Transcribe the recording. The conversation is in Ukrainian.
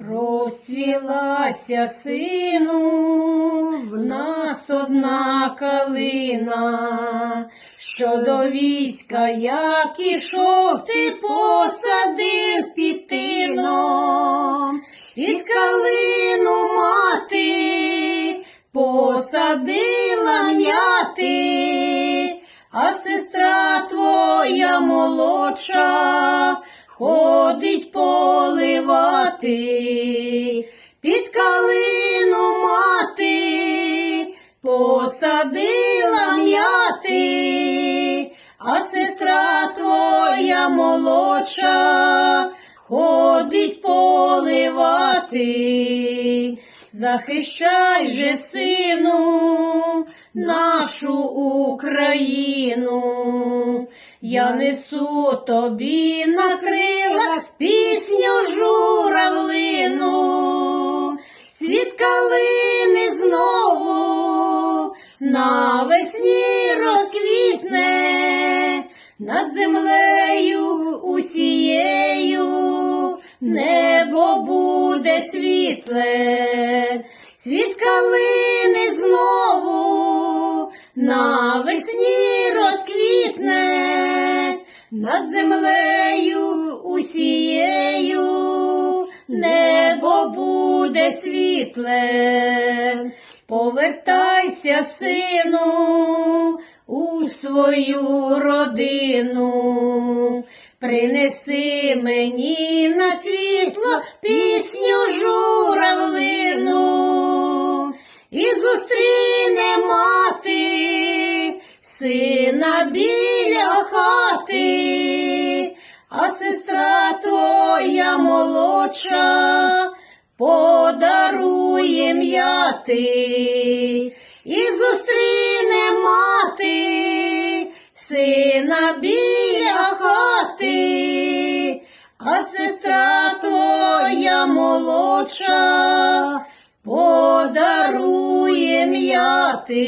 Розцвілася сину, в нас одна калина, що до війська, як ішов, ти посадив під тином, під калину мати, посадила м'яти, а сестра твоя молодша ходить поливати, під калину мати, посадила м'яти, а сестра твоя молодша ходить поливати. Захищай же, сину, нашу Україну. Я несу тобі на крилах навесні розквітне над землею усією небо буде світле, цвіт калини знову навесні розквітне над землею усією небо буде світле. Повертайся, сину, у свою родину, принеси мені на світло пісню журавлину, і зустріне мати сина біля хати, а сестра твоя молодша подарує м'яти, і зустріне мати сина біля хати, а сестра твоя молодша подарує м'яти.